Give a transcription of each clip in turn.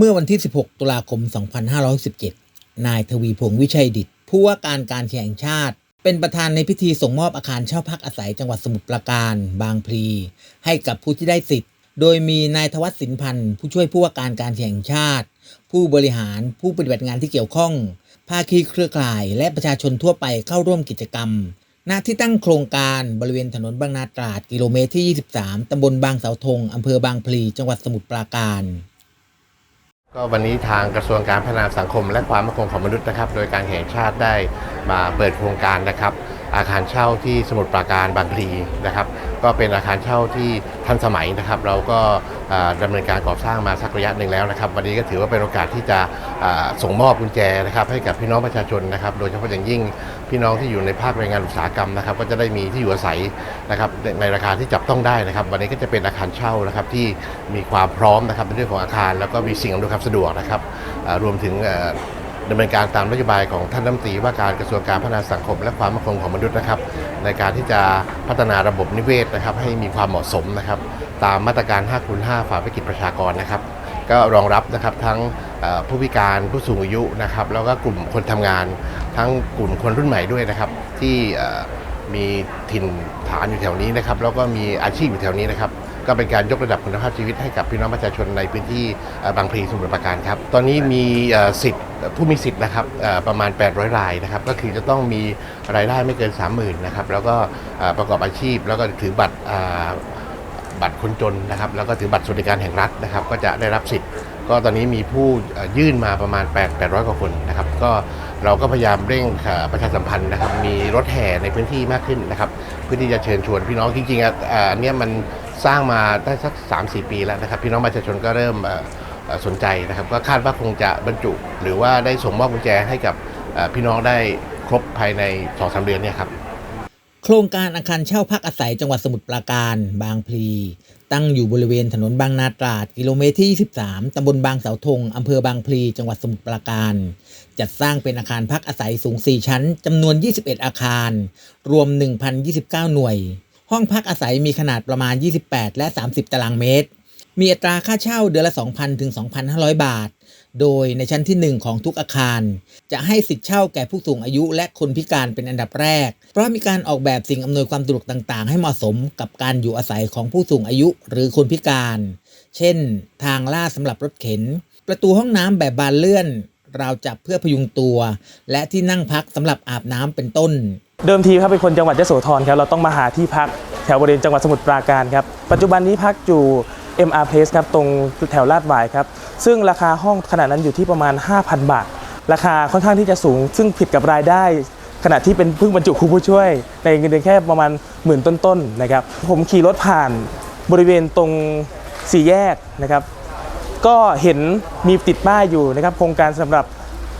เมื่อวันที่ 16 ตุลาคม 2517 นายทวีพงษ์วิชัยดิตผู้ว่าการการแข่งชาติ เป็นประธานในพิธีส่งมอบอาคารเช่าพักอาศัยจังหวัดสมุทรปราการ บางพลี ให้กับผู้ที่ได้สิทธิ์ โดยมีนายทวัฒน์สินพันธ์ผู้ช่วยผู้ว่าการการแข่งชาติ ผู้บริหารผู้ปฏิบัติงานที่เกี่ยวข้อง ภาคีเครือข่าย และประชาชนทั่วไปเข้าร่วมกิจกรรมณที่ตั้งโครงการบริเวณถนนบางนาตราดกิโลเมตรที่ 23 ตำบลบางเสาธงอำเภอบางพลี จังหวัดสมุทรปราการ ก็วันนี้ทางกระทรวงการพัฒนาสังคม และความมั่นคงของมนุษย์นะครับ โดยการแห่งชาติได้มาเปิดโครงการนะครับ อาคารเช่าที่สมุทรปราการบางพลีนะครับ ก็เป็นอาคารเช่าที่ทันสมัยนะครับ เราก็อ่าดำเนินการก่อสร้างมาสักระยะหนึ่งแล้วนะครับ วันนี้ก็ถือว่าเป็นโอกาสที่จะส่งมอบกุญแจนะครับให้กับพี่น้องประชาชนนะครับ โดยเฉพาะอย่างยิ่งพี่น้องที่อยู่ในภาคแรงงานอุตสาหกรรมนะครับ ก็จะได้มีที่อยู่อาศัยนะครับในราคาที่จับต้องได้นะครับ วันนี้ก็จะเป็นอาคารเช่านะครับที่มีความพร้อมนะครับในเรื่องของอาคาร แล้วก็มีสิ่งอำนวยความสะดวกนะครับรวมถึงดำเนินการตามนโยบายของท่านรัฐมนตรีว่าการกระทรวงการพัฒนาสังคม และความมั่นคงของมนุษย์นะครับ ในการที่จะพัฒนาระบบนิเวศนะครับ ให้มีความเหมาะสมนะครับ ตามมาตรการ 5คูณ5ฝ่าวิกฤตประชากรนะครับ ก็รองรับนะครับทั้งผู้พิการผู้สูงอายุนะครับ แล้วก็กลุ่มคนทำงาน ทั้งกลุ่มคนรุ่นใหม่ด้วยนะครับ ที่มีถิ่นฐานอยู่แถวนี้นะครับ แล้วก็มีอาชีพอยู่แถวนี้นะครับก็เป็นการยกระดับคุณภาพชีวิตให้กับพี่น้องประชาชนในพื้นที่บางพลีสมุทรปราการครับ ตอนนี้มีสิทธิ์ ผู้มีสิทธิ์นะครับประมาณ 800 รายนะครับก็คือจะต้องมีรายได้ไม่เกิน 30,000นะครับแล้วก็ประกอบอาชีพ แล้วก็ถือบัตรบัตรคนจนนะครับแล้วก็ถือบัตรสวัสดิการแห่งรัฐนะครับ ก็จะได้รับสิทธิ์ ก็ตอนนี้มีผู้ยื่นมาประมาณ 8 800 กว่าคนนะครับ ก็เราก็พยายามเร่งประชาสัมพันธ์นะครับ มีรถแห่ในพื้นที่มากขึ้นนะครับเพื่อที่จะเชิญชวนพี่น้องจริงๆอันนี้มันสร้างมาได้สัก 3-4 ปีแล้วนะครับ พี่น้องประชาชนก็เริ่ม สนใจนะครับ ก็คาดว่าคงจะบรรจุ หรือว่าได้ส่งมอบกุญแจให้กับพี่น้องได้ครบภายใน2-3เดือนเนี่ยครับโครงการอาคารเช่าพักอาศัยจังหวัดสมุทรปราการ บางพลี ตั้งอยู่บริเวณถนนบางนาตราด กิโลเมตรที่ 23 ตำบลบางเสาธงอำเภอบางพลี จังหวัดสมุทรปราการ จัดสร้างเป็นอาคารพักอาศัยสูง 4 ชั้น จำนวน 21 อาคาร รวม 1,029 หน่วย ห้องพักอาศัยมีขนาดประมาณ 28 และ 30 ตารางเมตร มีอัตราค่าเช่าเดือนละ 2,000 ถึง 2,500 บาท โดยในชั้นที่ 1 ของทุกอาคาร จะให้สิทธิ์เช่าแก่ผู้สูงอายุและคนพิการเป็นอันดับแรก เพราะมีการออกแบบสิ่งอำนวยความสะดวกต่าง ๆ ให้เหมาะสมกับการอยู่อาศัยของผู้สูงอายุหรือคนพิการ เช่น ทางลาดสำหรับรถเข็น ประตูห้องน้ำแบบบานเลื่อนราวจับเพื่อพยุงตัว และที่นั่งพักสำหรับอาบน้ำเป็นต้น เดิมทีครับเป็นคนจังหวัดยโสธรครับเราต้องมาหาที่พักแถวบริเวณจังหวัดสมุทรปราการครับปัจจุบันนี้พักอยู่ MR Place ครับตรงแถวลาดหวายครับซึ่งราคาห้องขนาดนั้นอยู่ที่ประมาณ 5,000 บาท ราคาค่อนข้างที่จะสูง ซึ่งผิดกับรายได้ ขณะที่เป็นเพิ่งบรรจุครูผู้ช่วย ในเงินเดือนแค่ประมาณหมื่นต้นๆนะครับผมขี่รถผ่านบริเวณตรงสี่แยกนะครับก็เห็นมีติดป้ายอยู่นะครับโครงการสำหรับ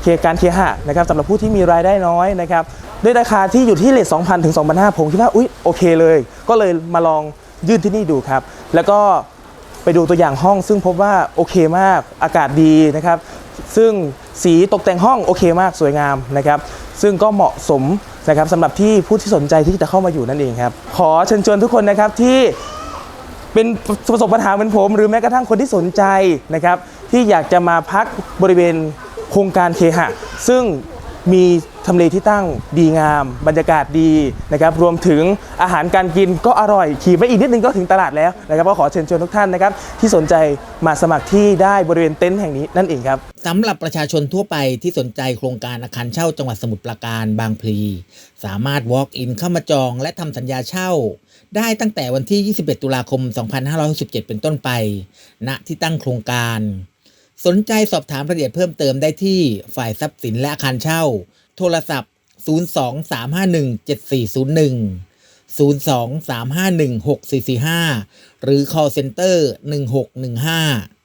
เคการเคหะนะครับสำหรับผู้ที่มีรายได้น้อยนะครับด้วยราคาที่อยู่ที่เลท2,000 ถึง 2,500 ผมคิดว่าอุ๊ยโอเคเลย ก็เลยมาลองยื่นที่นี่ดูครับ แล้วก็ ไปดูตัวอย่างห้อง ซึ่งพบว่าโอเคมากอากาศดีนะครับ ซึ่งสีตกแต่งห้องโอเคมากสวยงามนะครับ ซึ่งก็เหมาะสมนะครับสำหรับที่ผู้ที่สนใจที่จะเข้ามาอยู่นั่นเองครับ ขอเชิญชวนทุกคนนะครับที่เป็นประสบปัญหาเหมือนผม หรือแม้กระทั่งคนที่สนใจนะครับ ที่อยากจะมาพักบริเวณโครงการเคหะ ซึ่ง มีทำเลที่ตั้งดีงาม บรรยากาศดีนะครับรวมถึงอาหารการกินก็อร่อย ขี่ไปอีกนิดนึงก็ถึงตลาดแล้วนะครับก็ขอเชิญชวนทุกท่านนะครับที่สนใจมาสมัครที่ได้บริเวณเต็นท์แห่งนี้นั่นเองครับสำหรับประชาชนทั่วไปที่สนใจโครงการอาคารเช่าจังหวัดสมุทรปราการบางพลี สามารถ walk in เข้ามาจอง และทำสัญญาเช่า ได้ตั้งแต่วันที่ 21 ตุลาคม 2567 เป็นต้นไป ณที่ตั้งโครงการ สนใจสอบถามรายละเอียดเพิ่มเติมได้ที่ฝ่ายทรัพย์สินและอาคารเช่า โทรศัพท์ 02-351-7401 02-351-6445 หรือ call center 1615